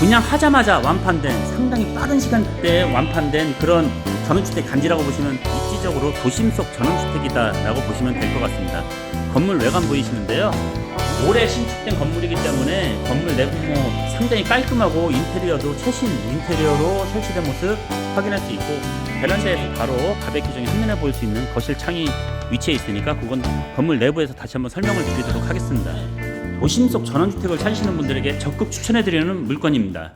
분양하자마자 완판된 상당히 빠른 시간대에 완판된 그런 전원주택 단지라고 보시면 입지적으로 도심 속 전원주택이다라고 보시면 될 것 같습니다. 건물 외관 보이시는데요. 올해 신축된 건물이기 때문에 건물 내부 뭐 상당히 깔끔하고 인테리어도 최신 인테리어로 설치된 모습 확인할 수 있고 베란다에서 바로 바베큐장이 한눈에 보일 수 있는 거실 창이 위치해 있으니까 그건 건물 내부에서 다시 한번 설명을 드리도록 하겠습니다. 도심 속 전원주택을 찾으시는 분들에게 적극 추천해드리는 물건입니다.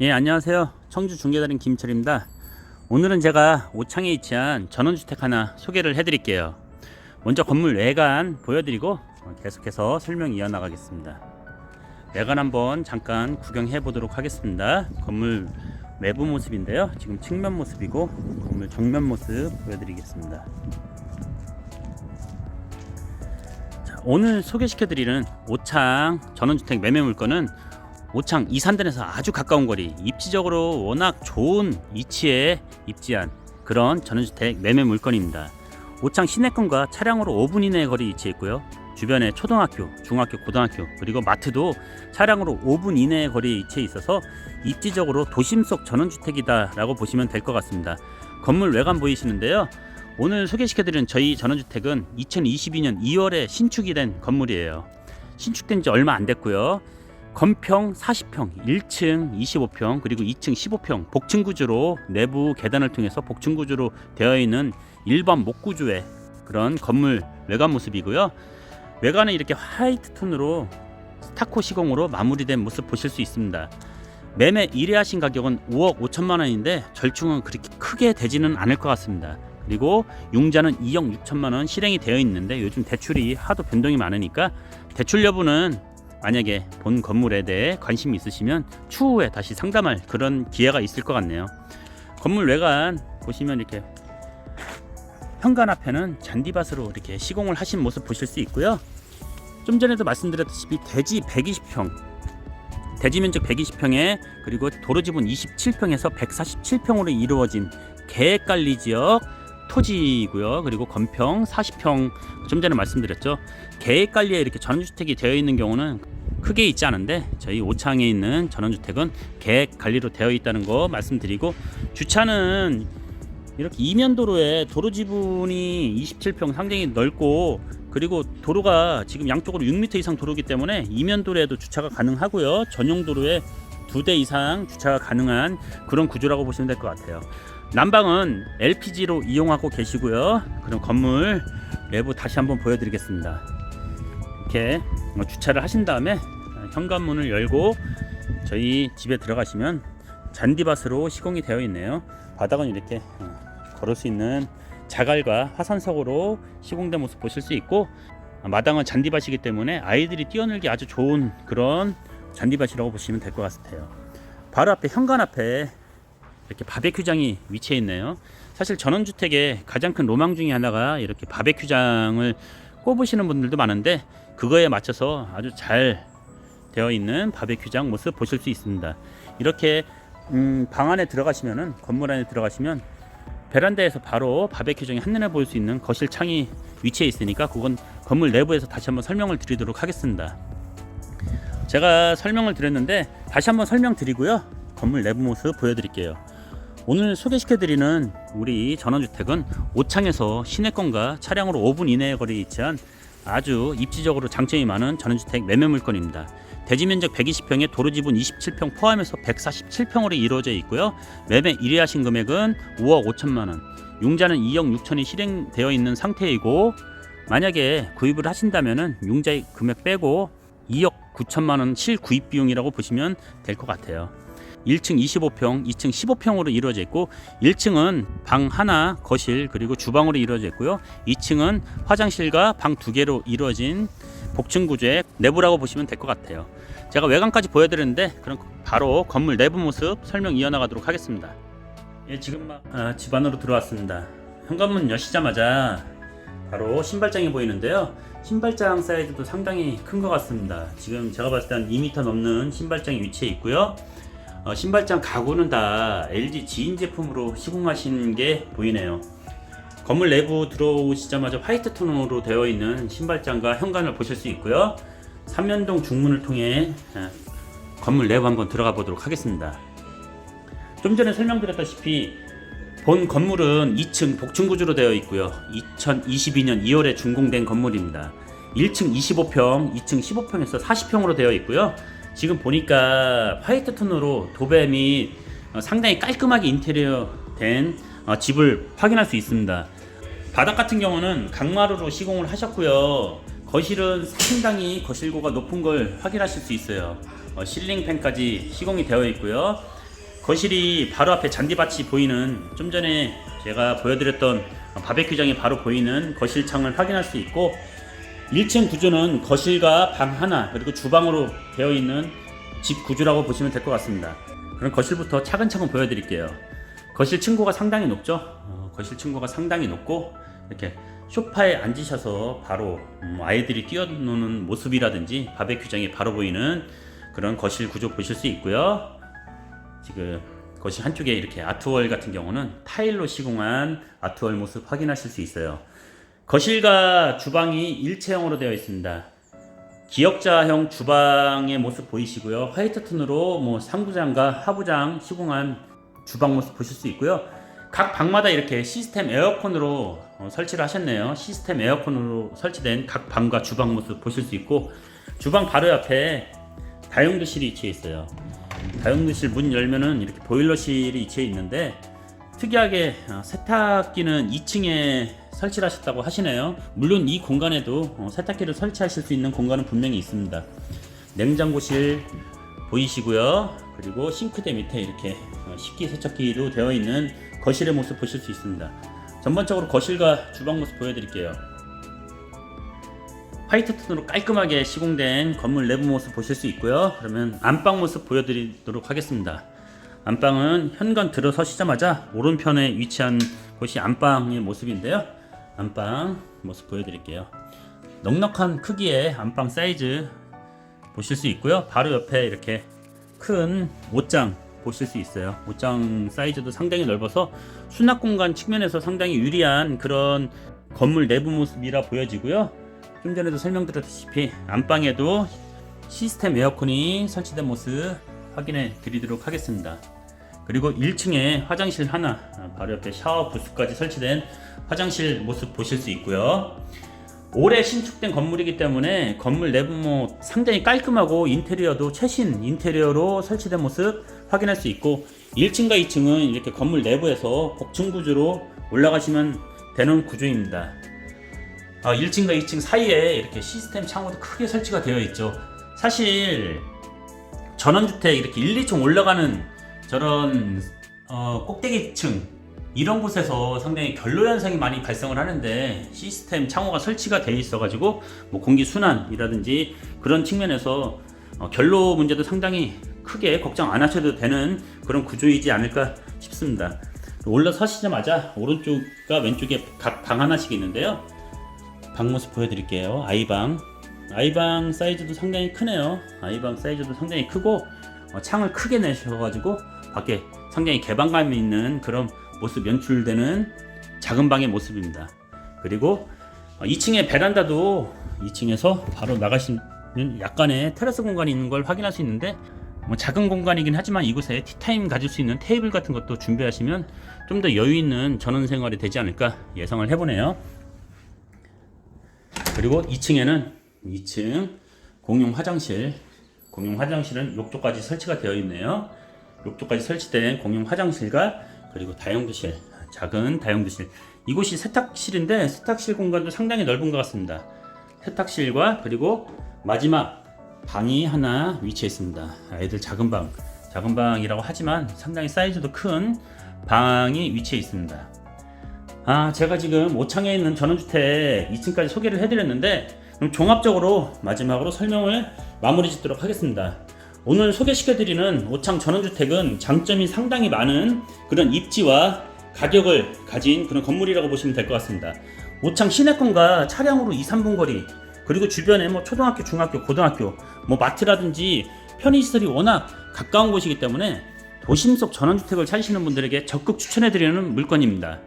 예, 안녕하세요. 청주 중개달인 김철입니다. 오늘은 제가 오창에 위치한 전원주택 하나 소개를 해드릴게요. 먼저 건물 외관 보여드리고 계속해서 설명 이어나가겠습니다. 외관 한번 잠깐 구경해 보도록 하겠습니다. 건물 외부 모습인데요. 지금 측면 모습이고 건물 정면 모습 보여드리겠습니다. 자, 오늘 소개시켜드리는 오창 전원주택 매매 물건은 오창 이산단에서 아주 가까운 거리, 입지적으로 워낙 좋은 위치에 입지한 그런 전원주택 매매 물건입니다. 오창 시내권과 차량으로 5분 이내의 거리 위치해 있고요. 주변에 초등학교, 중학교, 고등학교 그리고 마트도 차량으로 5분 이내의 거리에 위치해 있어서 입지적으로 도심 속 전원주택이다라고 보시면 될 것 같습니다. 건물 외관 보이시는데요. 오늘 소개시켜드리는 저희 전원주택은 2022년 2월에 신축이 된 건물이에요. 신축된 지 얼마 안 됐고요. 건평 40평, 1층 25평, 그리고 2층 15평 복층 구조로 내부 계단을 통해서 복층 구조로 되어 있는 일반 목구조의 그런 건물 외관 모습이고요. 외관은 이렇게 화이트 톤으로 스타코 시공으로 마무리된 모습 보실 수 있습니다. 매매 1회 하신 가격은 5억 5천만 원인데 절충은 그렇게 크게 되지는 않을 것 같습니다. 그리고 융자는 2억 6천만 원 실행이 되어 있는데 요즘 대출이 하도 변동이 많으니까 대출 여부는 만약에 본 건물에 대해 관심이 있으시면 추후에 다시 상담할 그런 기회가 있을 것 같네요. 건물 외관 보시면 이렇게 현관 앞에는 잔디밭으로 이렇게 시공을 하신 모습 보실 수 있고요. 좀 전에도 말씀드렸다시피 대지 120평, 대지 면적 120평에 그리고 도로 지분 27평에서 147평으로 이루어진 계획관리 지역 토지이고요. 그리고 건평 40평 좀 전에 말씀드렸죠. 계획관리에 이렇게 전원주택이 되어 있는 경우는 크게 있지 않은데 저희 오창에 있는 전원주택은 계획관리로 되어 있다는 거 말씀드리고 주차는 이렇게 이면 도로에 도로 지분이 27평 상당히 넓고 그리고 도로가 지금 양쪽으로 6m 이상 도로기 때문에 이면 도로에도 주차가 가능하고요. 전용 도로에 두 대 이상 주차가 가능한 그런 구조라고 보시면 될 것 같아요. 난방은 LPG로 이용하고 계시고요. 그럼 건물 내부 다시 한번 보여드리겠습니다. 이렇게 어, 주차를 하신 다음에 현관문을 열고 저희 집에 들어가시면 잔디밭으로 시공이 되어 있네요. 바닥은 이렇게 어, 걸을 수 있는 자갈과 화산석으로 시공된 모습 보실 수 있고 아, 마당은 잔디밭이기 때문에 아이들이 뛰어놀기 아주 좋은 그런 잔디밭이라고 보시면 될 것 같아요. 바로 앞에 현관 앞에 이렇게 바베큐장이 위치해 있네요. 사실 전원주택의 가장 큰 로망 중에 하나가 이렇게 바베큐장을 꼽으시는 분들도 많은데 그거에 맞춰서 아주 잘 되어 있는 바베큐장 모습 보실 수 있습니다. 이렇게 음, 방 안에 들어가시면은 건물 안에 들어가시면 베란다에서 바로 바베큐장이 한눈에 보일 수 있는 거실 창이 위치해 있으니까 그건 건물 내부에서 다시 한번 설명을 드리도록 하겠습니다. 제가 설명을 드렸는데 다시 한번 설명드리고요. 건물 내부 모습 보여드릴게요. 오늘 소개시켜드리는 우리 전원주택은 오창에서 시내권과 차량으로 5분 이내의 거리에 위치한 아주 입지적으로 장점이 많은 전원주택 매매 물건입니다. 대지 면적 120평에 도로 지분 27평 포함해서 147평으로 이루어져 있고요. 매매 1회 하신 금액은 5억 5천만 원. 융자는 2억 6천이 실행되어 있는 상태이고 만약에 구입을 하신다면은 융자 금액 빼고 2억 9천만 원 실구입 비용이라고 보시면 될 것 같아요. 1층 25평, 2층 15평으로 이루어져 있고 1층은 방 하나, 거실 그리고 주방으로 이루어져 있고요. 2층은 화장실과 방 두 개로 이루어진 복층 구조의 내부라고 보시면 될 것 같아요. 제가 외관까지 보여드렸는데 그럼 바로 건물 내부 모습 설명 이어나가도록 하겠습니다. 예, 지금 막 아, 집 안으로 들어왔습니다. 현관문 여시자마자 바로 신발장이 보이는데요. 신발장 사이즈도 상당히 큰 것 같습니다. 지금 제가 봤을 때 한 2m 넘는 신발장이 위치해 있고요. 어, 신발장 가구는 다 LG 지인 제품으로 시공하신 게 보이네요. 건물 내부 들어오시자마자 화이트 톤으로 되어 있는 신발장과 현관을 보실 수 있고요. 삼면동 중문을 통해 에, 건물 내부 한번 들어가 보도록 하겠습니다. 좀 전에 설명드렸다시피 본 건물은 2층 복층 구조로 되어 있고요. 2022년 2월에 준공된 건물입니다. 1층 25평, 2층 15평에서 40평으로 되어 있고요. 지금 보니까 화이트 톤으로 도배 및 어, 상당히 깔끔하게 인테리어 된 어, 집을 확인할 수 있습니다. 바닥 같은 경우는 강마루로 시공을 하셨고요. 거실은 상당히 거실고가 높은 걸 확인하실 수 있어요. 어, 실링팬까지 시공이 되어 있고요. 거실이 바로 앞에 잔디밭이 보이는 좀 전에 제가 보여드렸던 바베큐장이 바로 보이는 거실 창을 확인할 수 있고 1층 구조는 거실과 방 하나 그리고 주방으로 되어 있는 집 구조라고 보시면 될 것 같습니다. 그럼 거실부터 차근차근 보여드릴게요. 거실 층고가 상당히 높죠. 어, 거실 층고가 상당히 높고 이렇게 소파에 앉으셔서 바로 음, 아이들이 뛰어노는 모습이라든지 바베큐장이 바로 보이는 그런 거실 구조 보실 수 있고요. 지금 거실 한쪽에 이렇게 아트월 같은 경우는 타일로 시공한 아트월 모습 확인하실 수 있어요. 거실과 주방이 일체형으로 되어 있습니다. 기역자형 주방의 모습 보이시고요. 화이트 톤으로 뭐 상부장과 하부장 시공한 주방 모습 보실 수 있고요. 각 방마다 이렇게 시스템 에어컨으로 어, 설치를 하셨네요. 시스템 에어컨으로 설치된 각 방과 주방 모습 보실 수 있고 주방 바로 옆에 다용도실이 위치해 있어요. 다용도실 문 열면은 이렇게 보일러실이 위치해 있는데 특이하게 어, 세탁기는 2층에 설치를 하셨다고 하시네요. 물론 이 공간에도 어, 세탁기를 설치하실 수 있는 공간은 분명히 있습니다. 냉장고실 보이시고요. 그리고 싱크대 밑에 이렇게 어, 식기 세척기도 되어 있는 거실의 모습 보실 수 있습니다. 전반적으로 거실과 주방 모습 보여드릴게요. 화이트 톤으로 깔끔하게 시공된 건물 내부 모습 보실 수 있고요. 그러면 안방 모습 보여드리도록 하겠습니다. 안방은 현관 들어서시자마자 오른편에 위치한 곳이 안방의 모습인데요. 안방 모습 보여드릴게요. 넉넉한 크기의 안방 사이즈 보실 수 있고요. 바로 옆에 이렇게 큰 옷장 보실 수 있어요. 옷장 사이즈도 상당히 넓어서 수납 공간 측면에서 상당히 유리한 그런 건물 내부 모습이라 보여지고요. 좀 전에도 설명드렸다시피 안방에도 시스템 에어컨이 설치된 모습 확인해 드리도록 하겠습니다. 그리고 1층에 화장실 하나, 바로 옆에 샤워 부스까지 설치된 화장실 모습 보실 수 있고요. 올해 신축된 건물이기 때문에 건물 내부 뭐 상당히 깔끔하고 인테리어도 최신 인테리어로 설치된 모습 확인할 수 있고 1층과 2층은 이렇게 건물 내부에서 복층 구조로 올라가시면 되는 구조입니다. 아, 1층과 2층 사이에 이렇게 시스템 창호도 크게 설치가 되어 있죠. 사실 전원주택 이렇게 1, 2층 올라가는 저런 어, 꼭대기층 이런 곳에서 상당히 결로 현상이 많이 발생을 하는데 시스템 창호가 설치가 되어 있어 가지고 뭐 공기 순환이라든지 그런 측면에서 어, 결로 문제도 상당히 크게 걱정 안 하셔도 되는 그런 구조이지 않을까 싶습니다. 올라서시자마자 오른쪽과 왼쪽에 각 방 하나씩 있는데요. 방 모습 보여드릴게요. 아이방. 아이방 사이즈도 상당히 크네요. 아이방 사이즈도 상당히 크고 어, 창을 크게 내셔가지고 밖에 상당히 개방감 있는 그런 모습 연출되는 작은 방의 모습입니다. 그리고 어, 2층의 베란다도 2층에서 바로 나가시면 약간의 테라스 공간이 있는 걸 확인할 수 있는데 뭐 작은 공간이긴 하지만 이곳에 티타임 가질 수 있는 테이블 같은 것도 준비하시면 좀 더 여유 있는 전원 생활이 되지 않을까 예상을 해보네요. 그리고 2층에는 2층 공용 화장실, 공용 화장실은 욕조까지 설치가 되어 있네요. 욕조까지 설치된 공용 화장실과 그리고 다용도실, 작은 다용도실. 이곳이 세탁실인데 세탁실 공간도 상당히 넓은 것 같습니다. 세탁실과 그리고 마지막 방이 하나 위치해 있습니다. 아이들 작은 방, 작은 방이라고 하지만 상당히 사이즈도 큰 방이 위치해 있습니다. 아, 제가 지금 오창에 있는 전원주택 2층까지 소개를 해드렸는데 그럼 종합적으로 마지막으로 설명을 마무리 짓도록 하겠습니다. 오늘 소개시켜드리는 오창 전원주택은 장점이 상당히 많은 그런 입지와 가격을 가진 그런 건물이라고 보시면 될 것 같습니다. 오창 시내권과 차량으로 2, 3분 거리 그리고 주변에 뭐 초등학교, 중학교, 고등학교, 뭐 마트라든지 편의시설이 워낙 가까운 곳이기 때문에 도심 속 전원주택을 찾으시는 분들에게 적극 추천해드리는 물건입니다.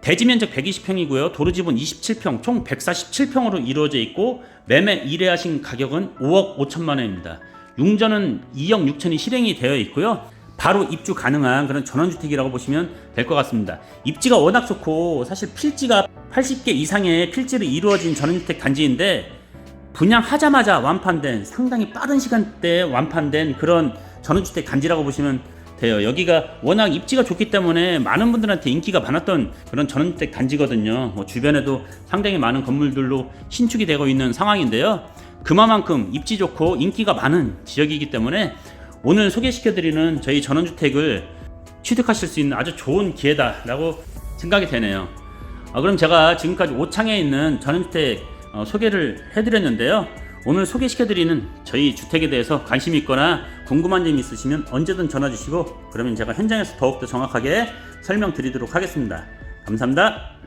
대지 면적 120평이고요. 도로 지분 27평, 총 147평으로 이루어져 있고 매매 의뢰하신 가격은 5억 5천만 원입니다. 융전은 2억 6천이 실행이 되어 있고요. 바로 입주 가능한 그런 전원주택이라고 보시면 될 것 같습니다. 입지가 워낙 좋고 사실 필지가 80개 이상의 필지로 이루어진 전원주택 단지인데 분양하자마자 완판된 상당히 빠른 시간대에 완판된 그런 전원주택 단지라고 보시면 돼요. 여기가 워낙 입지가 좋기 때문에 많은 분들한테 인기가 많았던 그런 전원주택 단지거든요. 뭐 주변에도 상당히 많은 건물들로 신축이 되고 있는 상황인데요. 그만큼 입지 좋고 인기가 많은 지역이기 때문에 오늘 소개시켜드리는 저희 전원주택을 취득하실 수 있는 아주 좋은 기회다라고 생각이 되네요. 아, 그럼 제가 지금까지 오창에 있는 전원주택 어, 소개를 해드렸는데요. 오늘 소개시켜드리는 저희 주택에 대해서 관심 있거나 궁금한 점 있으시면 언제든 전화 주시고 그러면 제가 현장에서 더욱더 정확하게 설명드리도록 하겠습니다. 감사합니다.